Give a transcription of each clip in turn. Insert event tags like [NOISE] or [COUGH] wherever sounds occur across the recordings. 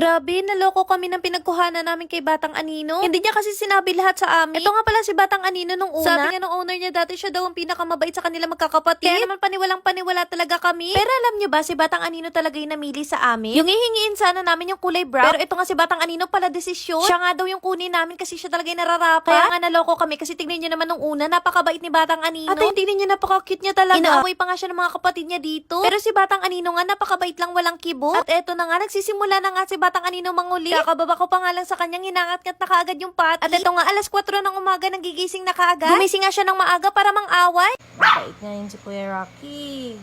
Grabe, naloko kami ng pinagkuhanan namin kay Batang Anino. Hindi niya kasi sinabi lahat sa amin. Ito nga pala si Batang Anino nung una. Sabi nga nung owner niya dati siya daw ang pinakamabait sa kanila magkakapatid. Kaya naman paniwalang paniwala talaga kami. Pero alam niyo ba, si Batang Anino talaga yung namili sa amin. Yung hihingiin sana namin yung kulay brown. Pero ito nga si Batang Anino pala desisyon. Siya nga daw yung kunin namin kasi siya talaga yung nararapa. Kaya nga naloko kami kasi tignan niyo naman nung una, napakabait ni Batang Anino. At tignan niyo napaka-cute niya talaga. Inaaway pa nga siya ng mga kapatid niya dito. Pero si Batang Anino nga napakabait lang walang kibo. At eto na nga, nagsisimula na nga si Batang Anino manguli. Kakababa ko pa nga lang sa kanyang hinangat-ngat na kaagad yung pati. At eto nga, alas 4 ng umaga, nagigising na kaagad. Gumising nga siya ng maaga para mang-away. Bait na yun si Kuya Rocky.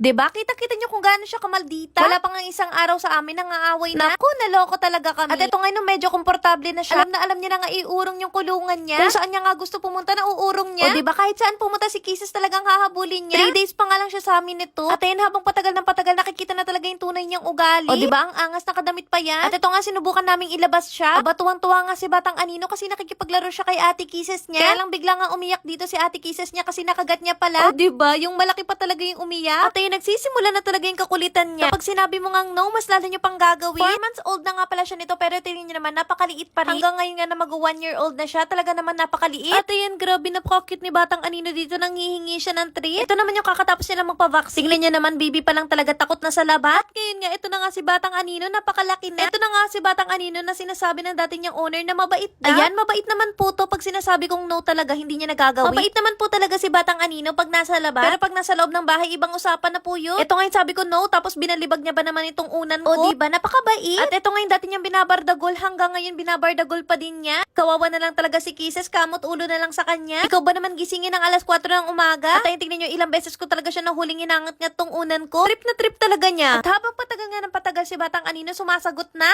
Diba? Kita-kita niyo kung gaano siya kamaldita. Wala pa nga isang araw sa amin nang aaway na. Naku, naloko talaga kami. At ito ngayon medyo komportable na siya. Alam na alam niya na nga iurong yung kulungan niya. Kung saan niya nga gusto pumunta na uurong niya. O diba kahit saan pumunta si Kisses talagang hahabulin niya. Three days pa nga lang siya sa amin nito. At ayun habang patagal ng patagal nakikita na talaga yung tunay niyang ugali. O diba ang angas nakadamit pa yan. At ito nga sinubukan naming ilabas siya. Aba tuwang-tuwa nga si Batang Anino kasi nakikipaglaro siya kay Ate Kisses niya. Kaya lang bigla nga umiyak dito si Ate Kisses niya kasi nakagat niya pala. O diba yung malaki pa talaga yung umiyak. At ayun nagsisimula na talaga yung kakulitan niya. Kapag sinabi mo ngang no, mas lalo niyo pang gagawin. Four months old na nga pala siya nito pero tingin niyo naman napakaliit pa rin. Hanggang ngayon nga na mag one year old na siya, talaga naman napakaliit. At ayun, grabe napaka-cute ni Batang Anino dito nang hihingi siya ng treat. Ito naman yung kakatapos nila magpa-vaccine. Tingnan niyo naman, baby pa lang talaga takot na sa labat. At ngayon nga, ito na nga si Batang Anino, napakalaki na. Ito na nga si Batang Anino na sinasabi ng dati niyang owner na mabait na. Ayan, mabait naman po to pag sinasabi kong no talaga, hindi niya nagagawin. Mabait naman po talaga si Batang Anino pag nasa labas. Pero pag nasa loob ng bahay, ibang usapan na po yun. Ito ngayon sabi ko no, tapos binalibag niya ba naman itong unan ko? O diba, napakabait. At ito ngayon dati niyang binabardagol, hanggang ngayon binabardagol pa din niya. Kawawa na lang talaga si Kisses, kamot ulo na lang sa kanya. Ikaw ba naman gisingin ng alas 4 ng umaga? At ayun, tignan niyo, ilang beses ko talaga siya nahuling inangat nga tong unan ko. Trip na trip talaga niya. At habang patagal nga ng patagal si Batang Anino, sumasagot na.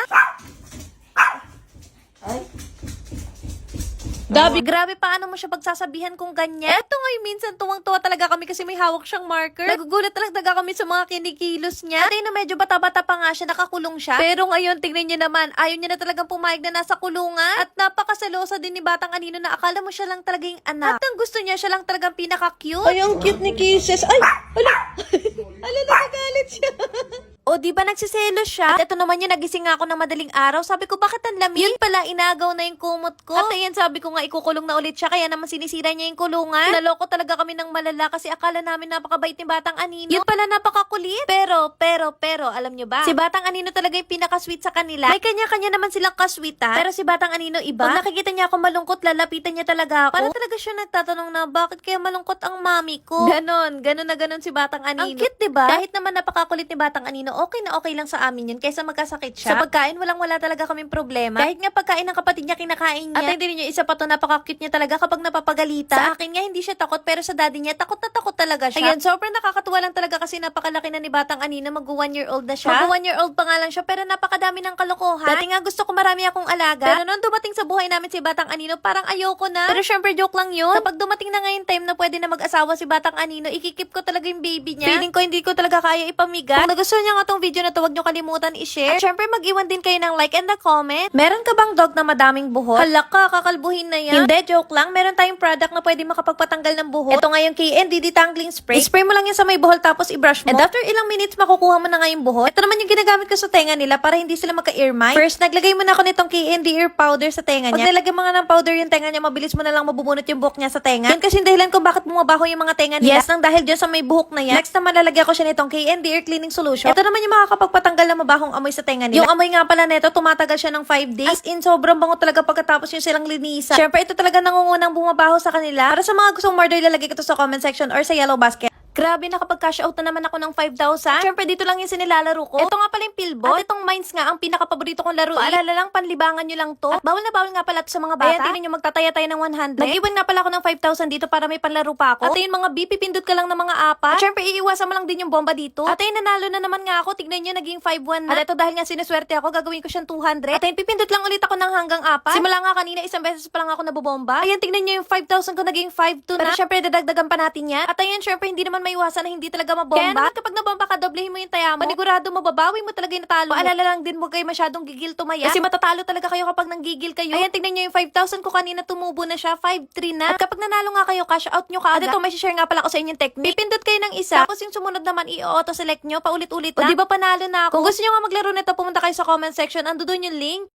Dabi, grabe paano mo siya pagsasabihan kung ganyan? Eto ngayon, minsan tuwang-tuwa talaga kami kasi may hawak siyang marker. Nagugulat talaga kami sa mga kinikilos niya. At ayun na medyo bata-bata pa nga siya, nakakulong siya. Pero ngayon, tingnan niyo naman, ayaw niya na talagang pumayag na nasa kulungan. At napakasalosa din ni Batang Anino na akala mo siya lang talaga yung anak. At ang gusto niya, siya lang talagang pinaka-cute. Ay, ang cute ni Kisses. Ay, ala. [LAUGHS] ala, nakagalit siya. [LAUGHS] O, di ba nagsiselo siya? At ito naman yung nagising ako ng madaling araw. Sabi ko, bakit ang lamig? Yun pala, inagaw na yung kumot ko. At ayan, sabi ko nga, ikukulong na ulit siya. Kaya naman sinisira niya yung kulungan. Naloko talaga kami ng malala kasi akala namin napakabait ni Batang Anino. Yun pala, napakakulit. Pero, pero, pero, alam nyo ba? Si Batang Anino talaga yung pinaka-sweet sa kanila. May kanya-kanya naman silang kasweetan. Pero si Batang Anino iba. Pag nakikita niya ako malungkot, lalapitan niya talaga ako. Para talaga siya nagtatanong na, bakit kaya malungkot ang mami ko? Ganon, ganon na ganon si Batang Anino. Ang cute, diba? Kahit naman napakakulit ni Batang Anino, okay na okay lang sa amin yun kaysa magkasakit siya. Sa pagkain, walang wala talaga kaming problema. Kahit nga pagkain ng kapatid niya, kinakain niya. At hindi niyo isa pa to, napaka-cute niya talaga kapag napapagalitan. Sa akin nga, hindi siya takot, pero sa daddy niya, takot na takot talaga siya. Ayan, sobrang nakakatuwa lang talaga kasi napakalaki na ni Batang Anino, mag one year old na siya. Mag one year old pa nga lang siya, pero napakadami ng kalokohan. Dati nga gusto ko marami akong alaga. Pero nung dumating sa buhay namin si Batang Anino, parang ayoko na. Pero syempre, joke lang yun. Kapag dumating na ngayon time na pwede na mag-asawa si Batang Anino, ikikip ko talaga yung baby niya. Feeling ko hindi ko talaga kaya ipamigat. Kung nagustuhan niyo nga tong video na to, huwag niyo kalimutan i-share. At syempre, mag-iwan din kayo ng like and a comment. Meron ka bang dog na madaming buhok? Hala ka, kakalbuhin na yan. Hindi, joke lang. Meron tayong product na pwede makapagpatanggal ng buhok. Ito nga yung KND Detangling Spray. I-spray mo lang yan sa may buhol tapos i-brush mo. And after ilang minutes, makukuha mo na nga yung buhok. Ito naman yung ginagamit ko sa tenga nila para hindi sila magka-ear mite. First, naglagay mo na ako nitong KND ear powder sa tenga niya. Pag nilagay mo nga ng powder yung tenga niya, mabilis mo na lang mabubunot yung buhok niya sa tenga. Yun kasi dahilan kung bakit bumabaho yung mga tenga nila. Yes, nang dahil dyan sa may buhok na yan. Next naman, lalagyan ko siya nitong KND ear cleaning solution. Ito naman yung makakapagpatanggal ng mabahong amoy sa tenga nila. Yung amoy nga pala nito, tumatagal siya ng 5 days. As in, sobrang bango talaga pagkatapos yung silang linisan. Siyempre, ito talaga nangungunang bumabaho sa kanila. Para sa mga gustong order, ilalagay ko to sa comment section or sa yellow basket. Grabe, nakapag-cash out na naman ako ng 5,000. Siyempre, dito lang yung sinilalaro ko. Ito nga pala yung pillball. At itong mines nga, ang pinakapaborito kong laro. Paalala lang, panlibangan nyo lang to. At bawal na bawal nga pala to sa mga bata. Ayan, tingnan nyo, magtataya tayo ng 100. Nag-iwan nga pala ako ng 5,000 dito para may panlaro pa ako. At ayun, mga BP, pindot ka lang ng mga apat. At syempre, iiwasan mo lang din yung bomba dito. At ayun, nanalo na naman nga ako. Tignan nyo, naging 5-1 na. At ito, dahil nga sinuswerte ako, gagawin ko siyang 200. At ayun, pipindot lang ulit ako ng hanggang apat. Simula nga kanina, isang beses pa lang ako nabobomba. Ayan, tignan nyo yung 5,000 ko naging 5-2 na. Pero syempre, dadagdagan pa natin yan. At ayun, syempre, hindi naman maiwasan na hindi talaga mabomba. Kaya naman kapag nabomba ka, doblehin mo yung taya mo. Panigurado mababawi mo talaga yung natalo. Paalala lang din mo kayo masyadong gigil tumaya. Kasi matatalo talaga kayo kapag nanggigil kayo. Ayan, tignan nyo yung 5,000 ko kanina tumubo na siya. 5,3 na. At kapag nanalo nga kayo, cash out nyo kaagad. At ito, may share nga pala ako sa inyong technique. Pipindot kayo ng isa. Tapos yung sumunod naman, i-auto select nyo. Paulit-ulit na. O di ba panalo na ako? Kung gusto nyo nga maglaro nito, pumunta kayo sa comment section. Ando doon yung link.